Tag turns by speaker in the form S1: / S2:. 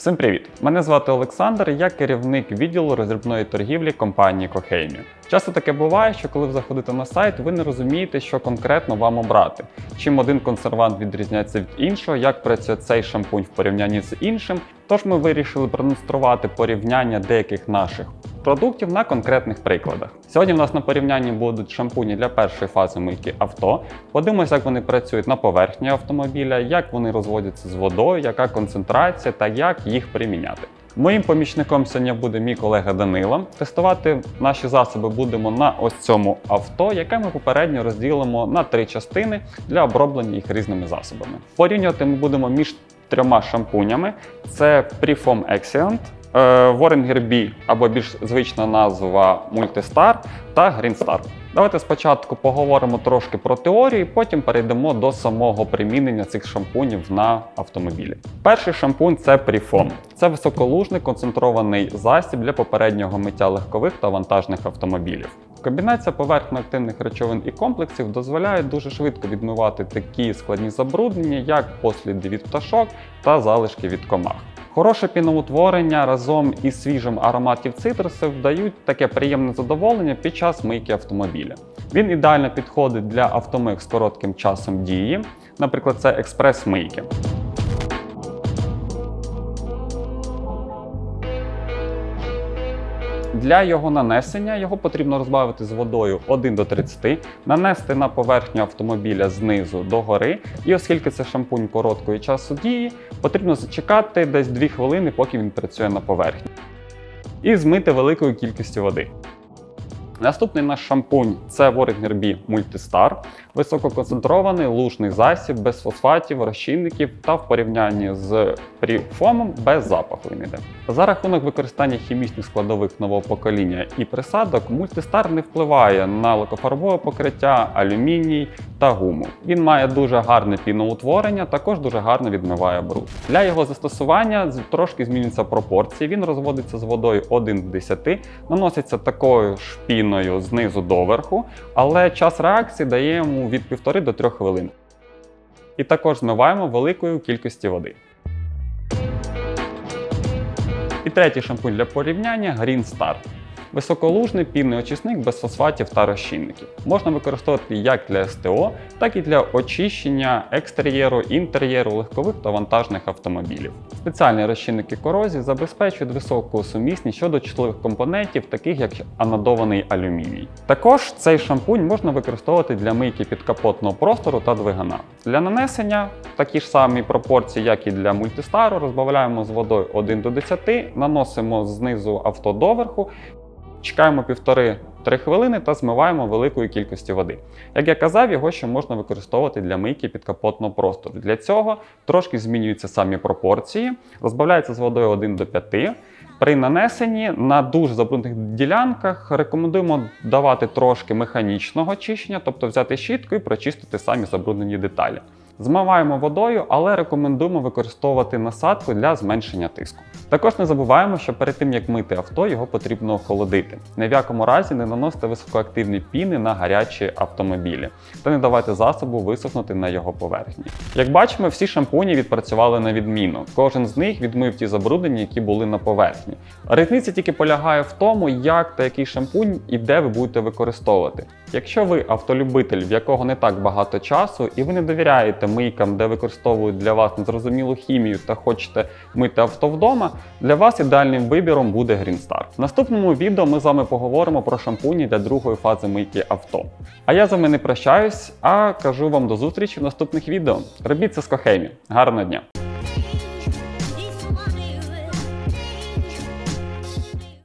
S1: Всім привіт! Мене звати Олександр, я керівник відділу розрібної торгівлі компанії Кохеймі. Часто таке буває, що коли ви заходите на сайт, ви не розумієте, що конкретно вам обрати. Чим один консервант відрізняється від іншого, як працює цей шампунь в порівнянні з іншим. Тож ми вирішили продемонструвати порівняння деяких наших продуктів на конкретних прикладах. Сьогодні в нас на порівнянні будуть шампуні для першої фази мийки авто. Подивимося, як вони працюють на поверхні автомобіля, як вони розводяться з водою, яка концентрація та як їх приміняти. Моїм помічником сьогодні буде мій колега Данило. Тестувати наші засоби будемо на ось цьому авто, яке ми попередньо розділимо на три частини для оброблення їх різними засобами. Порівнювати ми будемо між трьома шампунями: це Preform Excellent, Warringer B або більш звична назва Multistar та Green Star. Давайте спочатку поговоримо трошки про теорію, потім перейдемо до самого примінення цих шампунів на автомобілі. Перший шампунь це Preform. Це високолужний концентрований засіб для попереднього миття легкових та вантажних автомобілів. Комбінація поверхноактивних речовин і комплексів дозволяє дуже швидко відмивати такі складні забруднення, як посліди від пташок та залишки від комах. Хороше піноутворення разом із свіжим ароматів цитрусів дають таке приємне задоволення під час мийки автомобіля. Він ідеально підходить для автомийок з коротким часом дії, наприклад, це експрес-мийки. Для його нанесення його потрібно розбавити з водою 1 до 30, нанести на поверхню автомобіля знизу до гори. І оскільки це шампунь короткої часу дії, потрібно зачекати десь 2 хвилини, поки він працює на поверхні. І змити великою кількістю води. Наступний наш шампунь це Warrior B Multistar. Висококонцентрований лужний засіб без фосфатів, розчинників та в порівнянні з пріфомом без запаху він йде. За рахунок використання хімічних складових нового покоління і присадок, Multistar не впливає на лакофарбове покриття, алюміній та гуму. Він має дуже гарне піноутворення, також дуже гарно відмиває бруд. Для його застосування трошки змінюються пропорції. Він розводиться з водою 1 до 10, наноситься такою ж піною знизу до верху, але час реакції дає йому від 1,5 до 3 хвилин. І також змиваємо великою кількості води. І третій шампунь для порівняння Green Star. Високолужний пінний очисник без фосфатів та розчинників. Можна використовувати як для СТО, так і для очищення екстер'єру, інтер'єру легкових та вантажних автомобілів. Спеціальні розчинники корозії забезпечують високу сумісність щодо чутливих компонентів, таких як анодований алюміній. Також цей шампунь можна використовувати для мийки підкапотного простору та двигуна. Для нанесення такі ж самі пропорції, як і для мультистару, розбавляємо з водою 1 до 10, наносимо знизу авто доверху, чекаємо 1,5-3 хвилини та змиваємо великою кількістю води. Як я казав, його ще можна використовувати для мийки підкапотного простору. Для цього трошки змінюються самі пропорції, розбавляється з водою 1 до 5. При нанесенні на дуже забруднених ділянках рекомендуємо давати трошки механічного очищення, тобто взяти щітку і прочистити самі забруднені деталі. Змиваємо водою, але рекомендуємо використовувати насадку для зменшення тиску. Також не забуваємо, що перед тим як мити авто, його потрібно охолодити. Ні в якому разі не наносите високоактивні піни на гарячі автомобілі та не давайте засобу висохнути на його поверхні. Як бачимо, всі шампуні відпрацювали на відміну. Кожен з них відмив ті забруднення, які були на поверхні. Різниця тільки полягає в тому, як та який шампунь і де ви будете використовувати. Якщо ви автолюбитель, в якого не так багато часу, і ви не довіряєте мийкам, де використовують для вас незрозумілу хімію та хочете мити авто вдома, для вас ідеальним вибіром буде Green Star. В наступному відео ми з вами поговоримо про шампуні для другої фази мийки авто. А я з вами не прощаюсь, а кажу вам до зустрічі в наступних відео. Робіть це з Кохемі. Гарного дня!